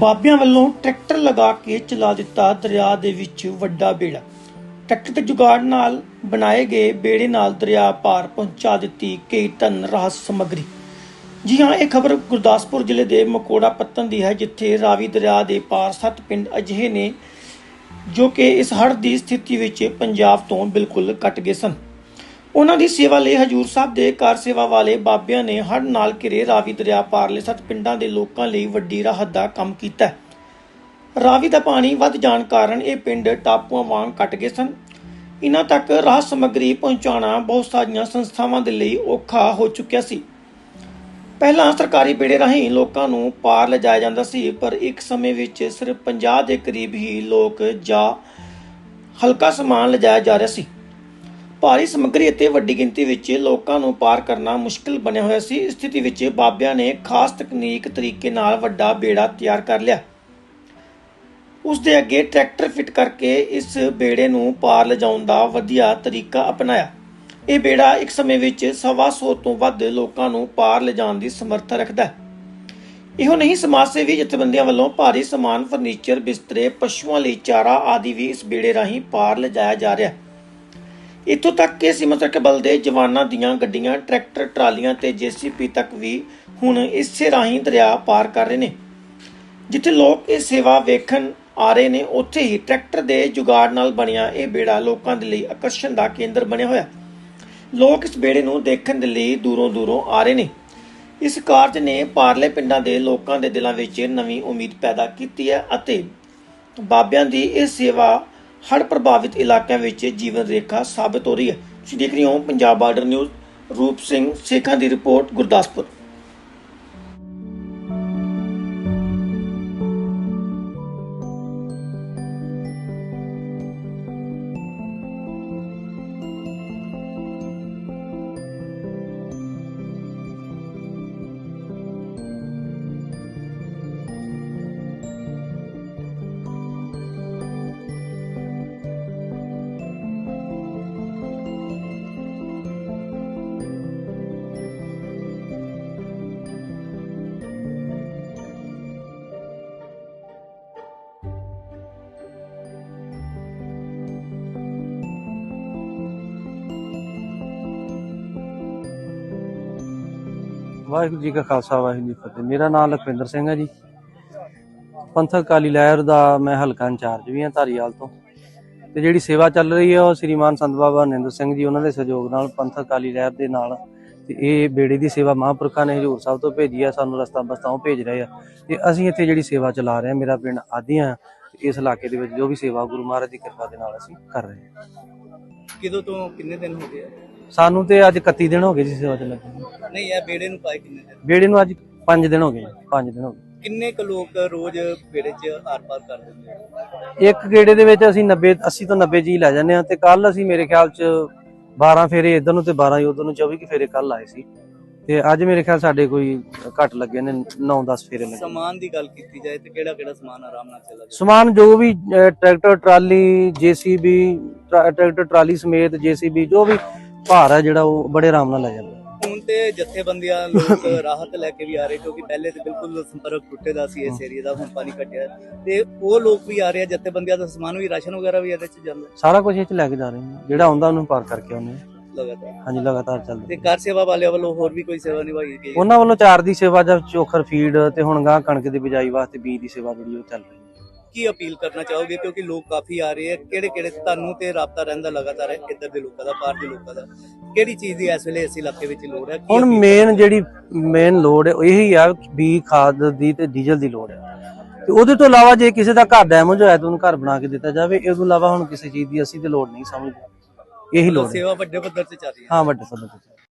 ਬਾਬਿਆਂ ਵੱਲੋਂ ਟਰੈਕਟਰ ਲਗਾ ਕੇ ਚਲਾ ਦਿੱਤਾ ਦਰਿਆ ਦੇ ਵਿੱਚ ਵੱਡਾ ਬੇੜਾ। ਟਰੈਕਟਰ ਦੇ ਜੁਗਾੜ ਨਾਲ ਬਣਾਏ ਗਏ ਬੇੜੇ ਨਾਲ ਦਰਿਆ ਪਾਰ ਪਹੁੰਚਾ ਦਿੱਤੀ ਕਈ ਟਨ ਰਾਹਤ ਸਮੱਗਰੀ। ਜੀ ਹਾਂ, ਇਹ ਖਬਰ ਗੁਰਦਾਸਪੁਰ ਜ਼ਿਲ੍ਹੇ ਦੇ ਮਕੋੜਾ ਪੱਤਨ ਦੀ ਹੈ, ਜਿੱਥੇ ਰਾਵੀ ਦਰਿਆ ਦੇ ਪਾਰ ਸੱਤ ਪਿੰਡ ਅਜਿਹੇ ਨੇ ਜੋ ਕਿ ਇਸ ਹੜ੍ਹ ਦੀ ਸਥਿਤੀ ਵਿੱਚ ਪੰਜਾਬ ਤੋਂ ਬਿਲਕੁਲ ਕੱਟ ਗਏ ਸਨ। ਉਹਨਾਂ ਦੀ ਸੇਵਾ ਲਈ ਹਜੂਰ ਸਾਹਿਬ ਦੇ ਕਾਰ ਸੇਵਾ ਵਾਲੇ ਬਾਬਿਆਂ ਨੇ ਹੜ੍ਹ ਨਾਲ ਘਿਰੇ ਰਾਵੀ ਦਰਿਆ ਪਾਰਲੇ ਸੱਤ ਪਿੰਡਾਂ ਦੇ ਲੋਕਾਂ ਲਈ ਵੱਡੀ ਰਾਹਤ ਦਾ ਕੰਮ ਕੀਤਾ ਹੈ। ਰਾਵੀ ਦਾ ਪਾਣੀ ਵੱਧ ਜਾਣ ਕਾਰਨ ਇਹ ਪਿੰਡ ਟਾਪੂਆਂ ਵਾਂਗ ਕੱਟ ਗਏ ਸਨ। ਇਹਨਾਂ ਤੱਕ ਰਾਹਤ ਸਮੱਗਰੀ ਪਹੁੰਚਾਉਣਾ ਬਹੁਤ ਸਾਰੀਆਂ ਸੰਸਥਾਵਾਂ ਦੇ ਲਈ ਔਖਾ ਹੋ ਚੁੱਕਿਆ ਸੀ। ਪਹਿਲਾਂ ਸਰਕਾਰੀ ਬੇੜੇ ਰਾਹੀਂ ਲੋਕਾਂ ਨੂੰ ਪਾਰ ਲਿਜਾਇਆ ਜਾਂਦਾ ਸੀ, ਪਰ ਇੱਕ ਸਮੇਂ ਵਿੱਚ ਸਿਰਫ 50 ਦੇ ਕਰੀਬ ਹੀ ਲੋਕ ਜਾਂ ਹਲਕਾ ਸਮਾਨ ਲਿਜਾਇਆ ਜਾ ਰਿਹਾ ਸੀ। ਭਾਰੀ ਸਮੱਗਰੀ ਅਤੇ ਵੱਡੀ ਗਿਣਤੀ ਵਿੱਚ ਲੋਕਾਂ ਨੂੰ ਪਾਰ ਕਰਨਾ ਮੁਸ਼ਕਲ ਬਣਿਆ ਹੋਇਆ ਸੀ। ਇਸ ਸਥਿਤੀ ਵਿੱਚ ਬਾਬਿਆਂ ਨੇ ਖਾਸ ਤਕਨੀਕ ਤਰੀਕੇ ਨਾਲ ਵੱਡਾ ਬੇੜਾ ਤਿਆਰ ਕਰ ਲਿਆ। ਉਸ ਦੇ ਅੱਗੇ ਟਰੈਕਟਰ ਫਿੱਟ ਕਰਕੇ ਇਸ ਬੇੜੇ ਨੂੰ ਪਾਰ ਲਿਜਾਉਣ ਦਾ ਵਧੀਆ ਤਰੀਕਾ ਅਪਣਾਇਆ। ਇਹ ਬੇੜਾ ਇੱਕ ਸਮੇਂ ਵਿੱਚ ਸਵਾ ਸੌ ਤੋਂ ਵੱਧ ਲੋਕਾਂ ਨੂੰ ਪਾਰ ਲਿਜਾਣ ਦੀ ਸਮਰੱਥਾ ਰੱਖਦਾ ਹੈ। ਇਹੋ ਨਹੀਂ, ਸਮਾਜ ਸੇਵੀ ਜਥੇਬੰਦੀਆਂ ਵੱਲੋਂ ਭਾਰੀ ਸਮਾਨ, ਫਰਨੀਚਰ, ਬਿਸਤਰੇ, ਪਸ਼ੂਆਂ ਲਈ ਚਾਰਾ ਆਦਿ ਵੀ ਇਸ ਬੇੜੇ ਰਾਹੀਂ ਪਾਰ ਲਿਜਾਇਆ ਜਾ ਰਿਹਾ ਹੈ। ਇੱਥੋਂ ਤੱਕ ਕਿ ਸੀਮਾ ਸੜਕ ਬਲ ਦੇ ਜਵਾਨਾਂ ਦੀਆਂ ਗੱਡੀਆਂ, ਟਰੈਕਟਰ, ਟਰਾਲੀਆਂ ਤੇ ਜੀਸੀਪੀ ਤੱਕ ਵੀ ਹੁਣ ਇਸੇ ਰਾਹੀਂ ਦਰਿਆ ਪਾਰ ਕਰ ਰਹੇ ਨੇ। ਜਿੱਥੇ ਲੋਕ ਇਹ ਸੇਵਾ ਵੇਖਣ ਆ ਰਹੇ ਨੇ, ਉੱਥੇ ਹੀ ਟਰੈਕਟਰ ਦੇ ਜੁਗਾੜ ਨਾਲ ਬਣਿਆ ਇਹ ਬੇੜਾ ਲੋਕਾਂ ਦੇ ਲਈ ਆਕਰਸ਼ਣ ਦਾ ਕੇਂਦਰ ਬਣਿਆ ਹੋਇਆ। ਲੋਕ ਇਸ ਬੇੜੇ ਨੂੰ ਦੇਖਣ ਦੇ ਲਈ ਦੂਰੋਂ ਦੂਰੋਂ ਆ ਰਹੇ ਨੇ। ਇਸ ਕਾਰਜ ਨੇ ਪਾਰਲੇ ਪਿੰਡਾਂ ਦੇ ਲੋਕਾਂ ਦੇ ਦਿਲਾਂ ਵਿੱਚ ਨਵੀਂ ਉਮੀਦ ਪੈਦਾ ਕੀਤੀ ਹੈ ਅਤੇ ਬਾਬਿਆਂ ਦੀ ਇਹ ਸੇਵਾ ਹੜ੍ਹ ਪ੍ਰਭਾਵਿਤ ਇਲਾਕਿਆਂ ਵਿੱਚ ਜੀਵਨ ਰੇਖਾ ਸਾਬਤ ਹੋ ਰਹੀ ਹੈ। ਤੁਸੀਂ ਦੇਖ ਰਹੇ ਹੋ ਪੰਜਾਬ ਬਾਰਡਰ ਨਿਊਜ਼, ਰੂਪ ਸਿੰਘ ਸੇਖਾਂ ਦੀ ਰਿਪੋਰਟ ਗੁਰਦਾਸਪੁਰ। ਵਾਹਿਗੁਰੂ ਜੀ ਕਾ ਖਾਲਸਾ, ਵਾਹਿਗੁਰੂ ਜੀ ਫਤਿਹ। ਮੇਰਾ ਨਾਮ ਲਖਵਿੰਦਰ ਸਿੰਘ ਹੈ ਜੀ। ਪੰਥਕ ਅਕਾਲੀ ਲਹਿਰ ਦਾ ਮੈਂ ਹਲਕਾ ਇੰਚਾਰਜ ਵੀ ਹਾਂ ਧਾਰੀਵਾਲ ਤੋਂ। ਤੇ ਜਿਹੜੀ ਸੇਵਾ ਚੱਲ ਰਹੀ ਹੈ ਉਹ ਸ੍ਰੀਮਾਨ ਸੰਤ ਬਾਬਾ ਨਿੰਦਰ ਸਿੰਘ ਜੀ, ਉਹਨਾਂ ਦੇ ਸਹਿਯੋਗ ਨਾਲ ਪੰਥਕ ਅਕਾਲੀ ਲਹਿਰ ਦੇ ਨਾਲ। ਤੇ ਇਹ ਬੇੜੇ ਦੀ ਸੇਵਾ ਮਹਾਂਪੁਰਖਾਂ ਨੇ ਹਜੂਰ ਸਾਹਿਬ ਤੋਂ ਭੇਜੀ ਆ, ਸਾਨੂੰ ਰਸਤਾ ਬਸਤਾਓਂ ਭੇਜ ਰਹੇ ਆ। ਤੇ ਅਸੀਂ ਇੱਥੇ ਜਿਹੜੀ ਸੇਵਾ ਚਲਾ ਰਹੇ ਹਾਂ, ਮੇਰਾ ਪਿੰਡ ਆਦੀਆਂ ਇਸ ਇਲਾਕੇ ਦੇ ਵਿੱਚ ਜੋ ਵੀ ਸੇਵਾ ਗੁਰੂ ਮਹਾਰਾਜ ਦੀ ਕਿਰਪਾ ਦੇ ਨਾਲ ਅਸੀਂ ਕਰ ਰਹੇ ਹਾਂ। ਕਿਦੋਂ ਤੋਂ, ਕਿੰਨੇ ਦਿਨ ਹੋ ਗਏ ਸਾਨੂੰ ਤੇ ਅੱਜ 31 ਦਿਨ ਹੋ ਗਏ ਜੀ ਸੇਵਾ ਚ ਲੱਗੇ ਨੂੰ। ਨਹੀਂ ਇਹ ਬੇੜੇ ਨੂੰ ਪਾਏ ਕਿੰਨੇ ਦਿਨ? ਬੇੜੇ ਨੂੰ ਅੱਜ 5 ਦਿਨ ਹੋ ਗਏ 5 ਦਿਨ ਹੋ ਗਏ। ਕਿੰਨੇ ਕੁ ਲੋਕ ਰੋਜ਼ ਬੇੜੇ 'ਚ ਆਰ-ਪਾਰ ਕਰ ਦਿੰਦੇ ਆ? ਇੱਕ ਗੇੜੇ ਦੇ ਵਿੱਚ ਅਸੀਂ 90 80 ਤੋਂ 90 ਜੀ ਲੈ ਜਾਂਦੇ ਆ ਤੇ ਕੱਲ ਅਸੀਂ ਮੇਰੇ ਖਿਆਲ ਚ 12 ਫੇਰੇ ਇਧਰ ਨੂੰ ਤੇ 12 ਉਧਰ ਨੂੰ 24 ਕਿ ਫੇਰੇ ਕੱਲ ਆਏ ਸੀ। ਤੇ ਅੱਜ ਮੇਰੇ ਖਿਆਲ ਸਾਡੇ ਕੋਈ ਘੱਟ ਲੱਗੇ ਨੇ 9-10 ਫੇਰੇ ਲੱਗੇ। ਸਮਾਨ ਦੀ ਗੱਲ ਕੀਤੀ ਜਾਏ ਤੇ ਕਿਹੜਾ ਕਿਹੜਾ ਸਮਾਨ ਆਰਾਮ ਨਾਲ ਚੱਲਦਾ ਜਾਏ? ਸਮਾਨ ਜੋ ਵੀ ਅਹ, tractor trolley JCB tractor trolley ਸਮੇਤ ਜੀਸੀਬੀ ਜੋ ਵੀ ਭਾਰ ਹੈ ਜਿਹੜਾ ਉਹ ਬੜੇ ਆਰਾਮ ਨਾਲ ਲੈ ਜਾਂਦਾ। ਹੁਣ ਤੇ ਜਥੇਬੰਦੀਆਂ ਲੋਕ ਰਾਹਤ ਲੈ ਕੇ ਵੀ ਆ ਰਹੇ ਕਿਉਂਕਿ ਪਹਿਲੇ ਤੇ ਬਿਲਕੁਲ ਸੰਪਰਕ ਟੁੱਟੇ ਦਾ ਸੀ ਇਸ ਏਰੀਆ ਦਾ ਹੁਣ ਪਾਣੀ ਘਟਿਆ। ਤੇ ਉਹ ਲੋਕ ਵੀ ਆ ਰਹੇ ਆ ਜਥੇਬੰਦੀਆਂ ਦਾ ਸਮਾਨ ਵੀ ਰਾਸ਼ਨ ਵਗੈਰਾ ਵੀ ਇਹਦੇ 'ਚ ਜਾਂਦਾ। ਸਾਰਾ ਕੁਝ ਇਹ ਚ ਲੈ ਕੇ ਜਾ ਰਹੇ ਹਾਂ ਜਿਹੜਾ ਆਉਂਦਾ ਉਹਨੂੰ ਪਾਰ ਕਰਕੇ ਆਉਂਦੇ ਹਾਂ। ਲਗਾਤਾਰ। ਹਾਂਜੀ ਲਗਾਤਾਰ ਚੱਲਦੇ ਤੇ ਕਾਰ ਸੇਵਾ ਵਾਲਿਆਂ ਵੱਲੋਂ ਹੋਰ ਵੀ ਕੋਈ ਸੇਵਾ ਨਿਭਾਈ ਗਈ? ਉਹਨਾਂ ਵੱਲੋਂ ਚਾਰ ਦੀ ਸੇਵਾ ਜਾਂ ਚੋਖਰ ਫੀਡ ਤੇ ਹੁਣ ਗਾਂ ਕਣਕ ਦੀ ਬਿਜਾਈ ਵਾਸਤੇ ਬੀਜ ਦੀ ਸੇਵਾ ਜਿਹੜੀ ਉਹ ਚੱਲ ਰਹੀ ਹੈ। ਕੀ ਅਪੀਲ ਕਰਨਾ ਚਾਹੋਗੇ? ਕਿਉਂਕਿ ਲੋਕ ਕਾਫੀ ਆ ਰਹੇ ਆ। ਕਿਹੜੇ ਕਿਹੜੇ ਤੁਹਾਨੂੰ ਤੇ ਰਾਬਤਾ ਰਹਿੰਦਾ ਲਗਾਤਾਰ ਇੱਧਰ ਦੇ ਲੋਕਾਂ ਦਾ ਬਾਹਰ ਦੇ ਲੋਕਾਂ ਦਾ। ਕਿਹੜੀ ਚੀਜ਼ ਦੀ ਇਸ ਵੇਲੇ ਇਸ ਇਲਾਕੇ ਵਿੱਚ ਲੋੜ ਹੈ? ਹੁਣ ਮੇਨ ਜਿਹੜੀ ਮੇਨ ਲੋੜ ਹੈ ਉਹ ਇਹੀ ਆ ਵੀ ਖਾਦ ਦੀ ਤੇ ਡੀਜ਼ਲ ਦੀ ਲੋੜ ਹੈ। ਤੇ ਉਹਦੇ ਤੋਂ ਇਲਾਵਾ ਜੇ ਕਿਸੇ ਦਾ ਘਰ ਡੈਮੇਜ ਹੋਇਆ ਤਾਂ ਉਹਨੂੰ ਘਰ ਬਣਾ ਕੇ ਦਿੱਤਾ ਜਾਵੇ ਇਸ ਤੋਂ ਇਲਾਵਾ ਹੁਣ ਕਿਸੇ ਚੀਜ਼ ਦੀ ਅਸੀਂ ਤੇ ਲੋੜ ਨਹੀਂ ਸਮਝਦੇ। ਇਹੀ ਲੋੜ ਹੈ। ਸੇਵਾ ਵੱਡੇ ਪੱਧਰ ਤੇ ਚੱਲ ਰਹੀ ਹੈ। ਹਾਂ ਵੱਡੇ ਪੱਧਰ ਤੇ